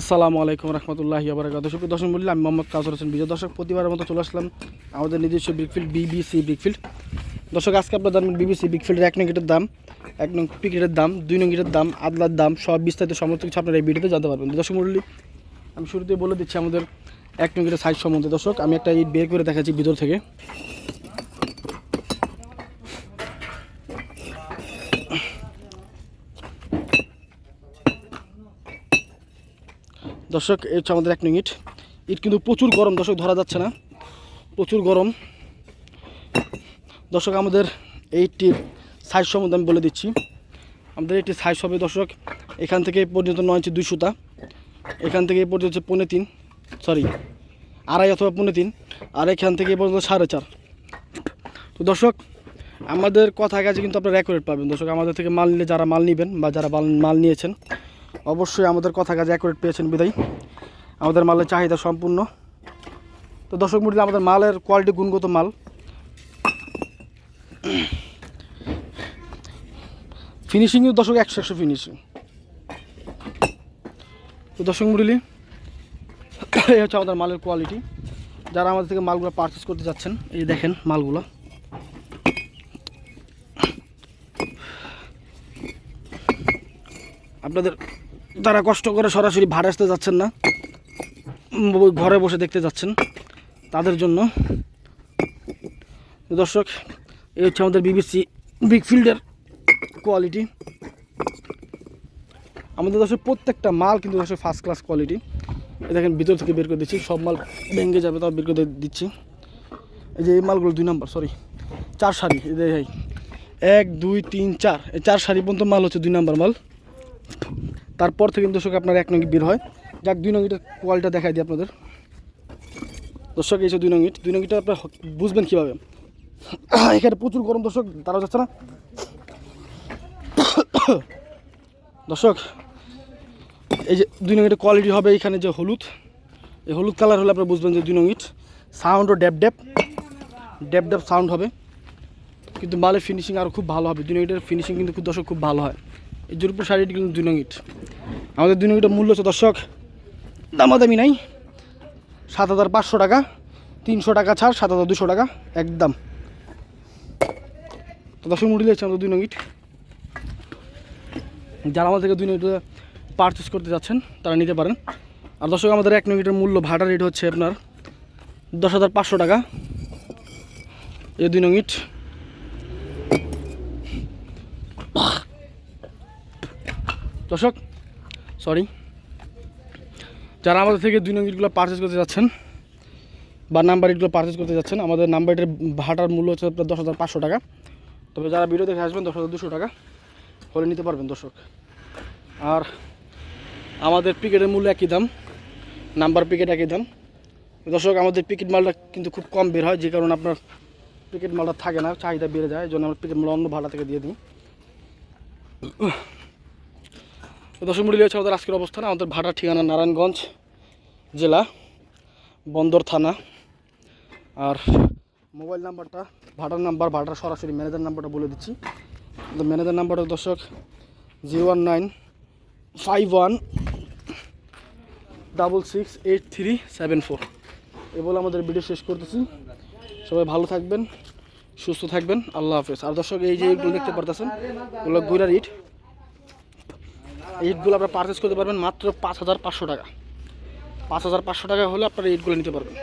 আসসালামু আলাইকুম রহমতুল্লাহ আবরাকাত দর্শক মূল্য আমি মোহাম্মদ কাজর হোসেন বিজয়। দর্শক, প্রতিবারের মতো চলে আসলাম আমাদের নিজস্ব ব্রিকফিল্ড বিবিসি ব্রিকফিল্ড দর্শক, আজকে আপনার জানবেন বিবিসি ব্রিকফিল্ডের এক নং গিটের দাম, এক নং পিকেটের দাম, দুই নং গিটের দাম, আদলার দাম সব বিস্তারিত সমস্ত কিছু আপনারা এই ভিডিওতে জানতে পারবেন। দর্শক মূল্য আমি শুরুতে বলে দিচ্ছি আমাদের এক নং গিটের সাইজ সম্বন্ধে। দর্শক, আমি একটা ইট বের করে দেখাচ্ছি ভিতর থেকে। দর্শক, এই হচ্ছে আমাদের এক নং ইট কিন্তু প্রচুর গরম, দর্শক, ধরা যাচ্ছে না। প্রচুর গরম। দর্শক, আমাদের এইটির সাইজ সম্বন্ধে আমি বলে দিচ্ছি। আমাদের এইটি সাইজ হবে, দর্শক, এখান থেকে এই পর্যন্ত নয় ইঞ্চি দুই সুতা। এখান থেকে এই পর্যন্ত হচ্ছে পৌনে তিন সরি আড়াই অথবা পৌনে তিন, আর এখান থেকে এই পর্যন্ত সাড়ে চার। তো দর্শক, আমাদের কথা কাছে কিন্তু আপনারা অ্যাকুরেট পাবেন। দর্শক, আমাদের থেকে মাল নিলে যারা মাল নেবেন বা যারা মাল নিয়েছেন অবশ্যই আমাদের কথা কাজে অ্যাকুরেট পেয়েছেন বিদায়। আমাদের মালের চাহিদা সম্পূর্ণ। তো দর্শক মূল্যে আমাদের মালের কোয়ালিটি গুণগত মাল। ফিনিশিংও দর্শক একশো একশো ফিনিশিং তো দর্শক মুরলি এই হচ্ছে আমাদের মালের কোয়ালিটি যারা আমাদের থেকে মালগুলো পারচেস করতে যাচ্ছেন, এই দেখেন মালগুলো। আপনাদের যারা কষ্ট করে সরাসরি ভাড়া আসতে যাচ্ছেন না। ঘরে বসে দেখতে যাচ্ছেন তাদের জন্য। দর্শক, এই হচ্ছে আমাদের বিবিসি বিগ ফিল্ডের কোয়ালিটি আমাদের দর্শক, প্রত্যেকটা মাল কিন্তু দর্শক ফার্স্ট ক্লাস কোয়ালিটি এই দেখেন, ভিতর থেকে বের করে দিচ্ছি, সব মাল ভেঙে যাবে, তাও বের করে দিচ্ছি। এই যে এই মালগুলো দুই নাম্বার সরি চার শাড়ি, এই যে এক, দুই, তিন, চার, এই চার শাড়ি পর্যন্ত মাল হচ্ছে দুই নাম্বার মাল। তারপর থেকে দর্শক, আপনার এক নঙ্গি বের হয়। যাক, দুই নঙ্গিটার কোয়ালিটা দেখাই দিই আপনাদের। দর্শক, এই যে দুই নঙ্গিট দুই নঙ্গিটা আপনার বুঝবেন কীভাবে? এখানে প্রচুর গরম, দর্শক দাঁড়া যাচ্ছে না। দর্শক, এই যে দুই নঙ্গিটের কোয়ালিটি হবে এখানে যে হলুদ। এই হলুদ কালার হলে আপনারা বুঝবেন যে দুই নঙ্গিট সাউন্ডও ড্যাপ ড্যাপ ড্যাপ ড্যাপ সাউন্ড হবে। কিন্তু মালের ফিনিশিং আরও খুব ভালো হবে। দুই নঙ্গিটের ফিনিশিং কিন্তু দর্শক খুব ভালো হয়। এই জোরপুর শাড়িটি কিন্তু দুই নং ইট। আমাদের দুই নং ইটের মূল্য হচ্ছে, দর্শক, দামাদামি নাই। সাত হাজার পাঁচশো টাকা, তিনশো টাকা ছাড়, সাত হাজার দুশো টাকা, একদম। তো দর্শক মূল্য হচ্ছে আমাদের দুই নং ইট। যারা আমাদের থেকে দুই নং ইট পারচেস করতে যাচ্ছেন, তারা নিতে পারেন। আর দর্শক, আমাদের এক নং ইটের মূল্য ভাড়া রেট হচ্ছে আপনার দশ হাজার পাঁচশো টাকা। এই দুই নং দর্শক সরি যারা আমাদের থেকে দুই নং ইটগুলো পারচেস করতে যাচ্ছেন বা নাম্বার ইটগুলো পারচেস করতে যাচ্ছেন, আমাদের নাম্বার ইটের ভাটার মূল্য হচ্ছে আপনার দশ হাজার পাঁচশো টাকা। তবে যারা ভিডিও দেখে আসবেন, দশ হাজার দুশো টাকা হলে নিতে পারবেন দর্শক। আর আমাদের পিকেটের মূল্য একই দাম নাম্বার পিকেট একই দাম। দর্শক, আমাদের পিকেট মালটা কিন্তু খুব কম বের হয়, যে কারণে আপনার পিকেট মালটা থাকে না, চাহিদা বেড়ে যায়, এই জন্য আমরা পিকেট মাল অন্য ভাড়া থেকে দিয়ে দিই। তো দর্শক মূল্য হচ্ছে আমাদের আজকের অবস্থান, আমাদের ভাড়ার ঠিকানা নারায়ণগঞ্জ জেলা, বন্দর থানা। আর মোবাইল নাম্বারটা, ভাড়ার নাম্বার, ভাড়ার সরাসরি ম্যানেজার নাম্বারটা বলে দিচ্ছি। তো ম্যানেজার নাম্বারটা দর্শক, zero one nine five one double six eight three seven four. এ বলে আমাদের ভিডিও শেষ করতেছি। সবাই ভালো থাকবেন, সুস্থ থাকবেন। আল্লাহ হাফেজ। আর দর্শক, এই যে এইগুলো দেখতে পারতেছেন ওগুলো গুইরার ইট এই ইটগুলো আপনারা পারচেস করতে পারবেন মাত্র পাঁচ হাজার পাঁচশো টাকা। পাঁচ হাজার পাঁচশো টাকা হলে আপনারা ইটগুলো নিতে পারবেন।